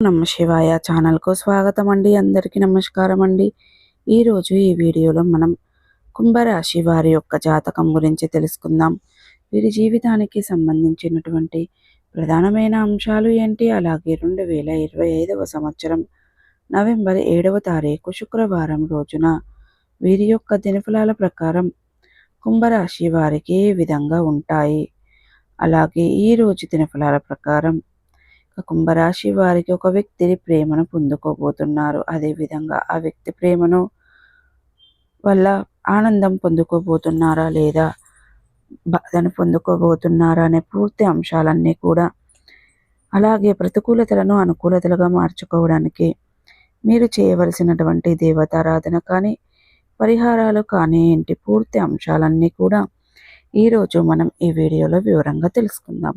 నమ శివాయ ఛానల్కు స్వాగతం అండి అందరికీ నమస్కారం అండి ఈరోజు ఈ వీడియోలో మనం కుంభరాశి వారి యొక్క జాతకం గురించి తెలుసుకుందాం. వీరి జీవితానికి సంబంధించినటువంటి ప్రధానమైన అంశాలు ఏంటి? అలాగే రెండు వేల ఇరవై ఐదవ సంవత్సరం నవంబర్ ఏడవ తారీఖు శుక్రవారం రోజున వీరి యొక్క దినఫలాల ప్రకారం కుంభరాశి వారికి ఏ విధంగా ఉంటాయి? అలాగే ఈ రోజు దినఫలాల ప్రకారం కుంభరాశి వారికి ఒక వ్యక్తి ప్రేమను పొందుకోబోతున్నారు. అదేవిధంగా ఆ వ్యక్తి ప్రేమను వల్ల ఆనందం పొందుకోబోతున్నారా లేదా బాధను పొందుకోబోతున్నారా అనే పూర్తి అంశాలన్నీ కూడా అలాగే ప్రతికూలతలను అనుకూలతలుగా మార్చుకోవడానికి మీరు చేయవలసినటువంటి దేవతారాధన కానీ పరిహారాలు కానీ ఏంటి పూర్తి అంశాలన్నీ కూడా ఈరోజు మనం ఈ వీడియోలో వివరంగా తెలుసుకుందాం.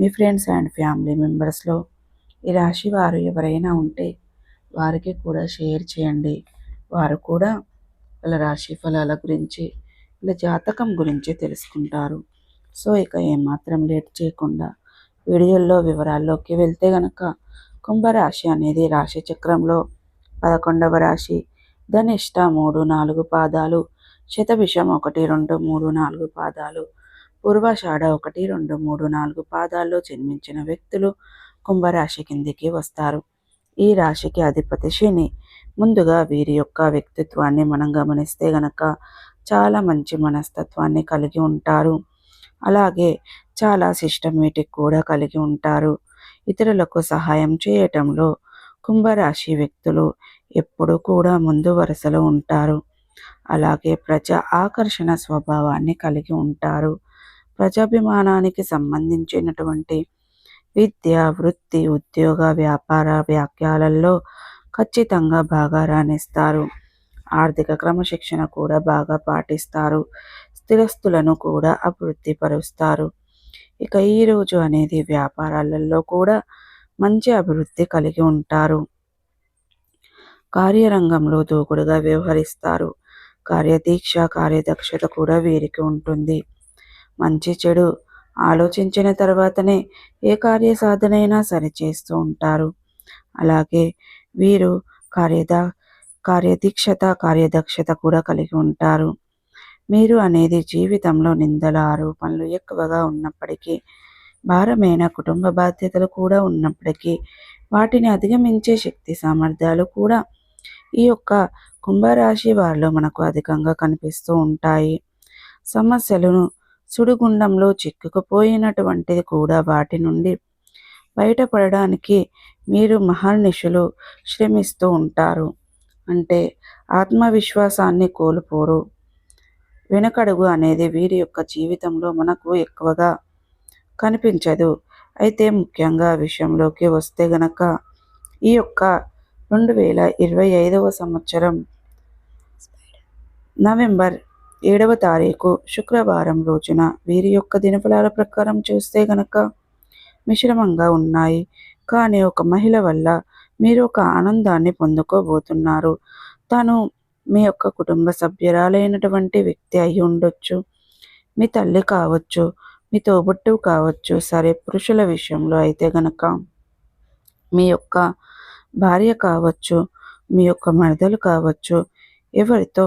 మీ ఫ్రెండ్స్ అండ్ ఫ్యామిలీ మెంబర్స్లో ఈ రాశి వారు ఎవరైనా ఉంటే వారికి కూడా షేర్ చేయండి. వారు కూడా వాళ్ళ రాశి ఫలాల గురించి వాళ్ళ జాతకం గురించి తెలుసుకుంటారు. సో ఇక ఏమాత్రం లేట్ చేయకుండా వీడియోల్లో వివరాల్లోకి వెళ్తే గనక కుంభరాశి అనేది రాశి చక్రంలో పదకొండవ రాశి. ధనిష్ట మూడు నాలుగు పాదాలు శతభిషం ఒకటి రెండు మూడు నాలుగు పాదాలు పూర్వాషాఢ ఒకటి రెండు మూడు నాలుగు పాదాల్లో జన్మించిన వ్యక్తులు కుంభరాశి కిందికి వస్తారు. ఈ రాశికి అధిపతి శని. ముందుగా వీరి యొక్క వ్యక్తిత్వాన్ని మనం గమనిస్తే గనక చాలా మంచి మనస్తత్వాన్ని కలిగి ఉంటారు. అలాగే చాలా సిస్టమేటిక్ కూడా కలిగి ఉంటారు. ఇతరులకు సహాయం చేయటంలో కుంభరాశి వ్యక్తులు ఎప్పుడు కూడా ముందు వరుసలో ఉంటారు. అలాగే ప్రజా ఆకర్షణ స్వభావాన్ని కలిగి ఉంటారు. ప్రజాభిమానానికి సంబంధించినటువంటి విద్య వృత్తి ఉద్యోగ వ్యాపార వ్యాఖ్యలల్లో ఖచ్చితంగా బాగా రాణిస్తారు. ఆర్థిక క్రమశిక్షణ కూడా బాగా పాటిస్తారు. స్థిరస్తులను కూడా అభివృద్ధి పరుస్తారు. ఇక ఈరోజు అనేది వ్యాపారాలలో కూడా మంచి అభివృద్ధి కలిగి ఉంటారు. కార్యరంగంలో దూకుడుగా వ్యవహరిస్తారు. కార్యదీక్ష కార్యదక్షత కూడా వీరికి ఉంటుంది. మంచి చెడు ఆలోచించిన తర్వాతనే ఏ కార్య సాధనైనా సరిచేస్తూ ఉంటారు. అలాగే వీరు కార్యద కార్యదీక్షత కార్యదక్షత కూడా కలిగి ఉంటారు. మీరు అనేది జీవితంలో నిందల ఆరోపణలు ఎక్కువగా ఉన్నప్పటికీ భారమైన కుటుంబ బాధ్యతలు కూడా ఉన్నప్పటికీ వాటిని అధిగమించే శక్తి సామర్థ్యాలు కూడా ఈ యొక్క కుంభరాశి వారిలో మనకు అధికంగా కనిపిస్తూ ఉంటాయి. సమస్యలను సుడిగుండంలో చిక్కుకుపోయినటువంటిది కూడా వాటి నుండి బయటపడడానికి మీరు మహర్నిషులు శ్రమిస్తూ ఉంటారు. అంటే ఆత్మవిశ్వాసాన్ని కోల్పోరు. వెనకడుగు అనేది వీరి యొక్క జీవితంలో మనకు ఎక్కువగా కనిపించదు. అయితే ముఖ్యంగా విషయంలోకి వస్తే గనక ఈ యొక్క రెండు వేల ఇరవై ఐదవ సంవత్సరం నవంబర్ ఏడవ తారీఖు శుక్రవారం రోజున వీరి యొక్క దినఫలాల ప్రకారం చూస్తే గనక మిశ్రమంగా ఉన్నాయి. కానీ ఒక మహిళ వల్ల మీరు ఒక ఆనందాన్ని పొందుకోబోతున్నారు. తను మీ యొక్క కుటుంబ సభ్యురాలైనటువంటి వ్యక్తి అయి ఉండొచ్చు మీ తల్లి కావచ్చు మీ తోబుట్టువు కావచ్చు సరే పురుషుల విషయంలో అయితే గనక మీ యొక్క భార్య కావచ్చు మీ యొక్క మరదలు కావచ్చు ఎవరితో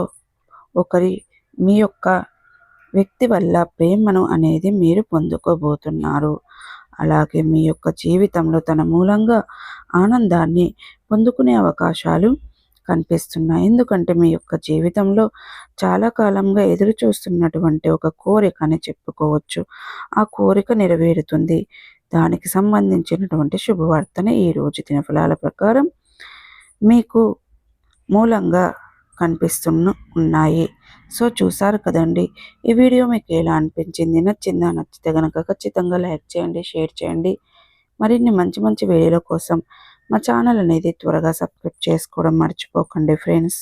ఒకరి మీ యొక్క వ్యక్తి వల్ల ప్రేమను అనేది మీరు పొందుకోబోతున్నారు. అలాగే మీ యొక్క జీవితంలో తన మూలంగా ఆనందాన్ని పొందుకునే అవకాశాలు కనిపిస్తున్నాయి. ఎందుకంటే మీ యొక్క జీవితంలో చాలా కాలంగా ఎదురు చూస్తున్నటువంటి ఒక కోరిక అని చెప్పుకోవచ్చు. ఆ కోరిక నెరవేరుతుంది. దానికి సంబంధించినటువంటి శుభవార్తనే ఈరోజు దినఫలాల ప్రకారం మీకు మూలంగా కనిపిస్తున్న ఉన్నాయి. సో చూసారు కదండి. ఈ వీడియో మీకు ఎలా అనిపించింది? నచ్చిందా? నచ్చితే కనుక ఖచ్చితంగా లైక్ చేయండి షేర్ చేయండి. మరిన్ని మంచి మంచి వీడియోల కోసం మా ఛానల్ అనేది త్వరగా సబ్స్క్రైబ్ చేసుకోవడం మర్చిపోకండి ఫ్రెండ్స్.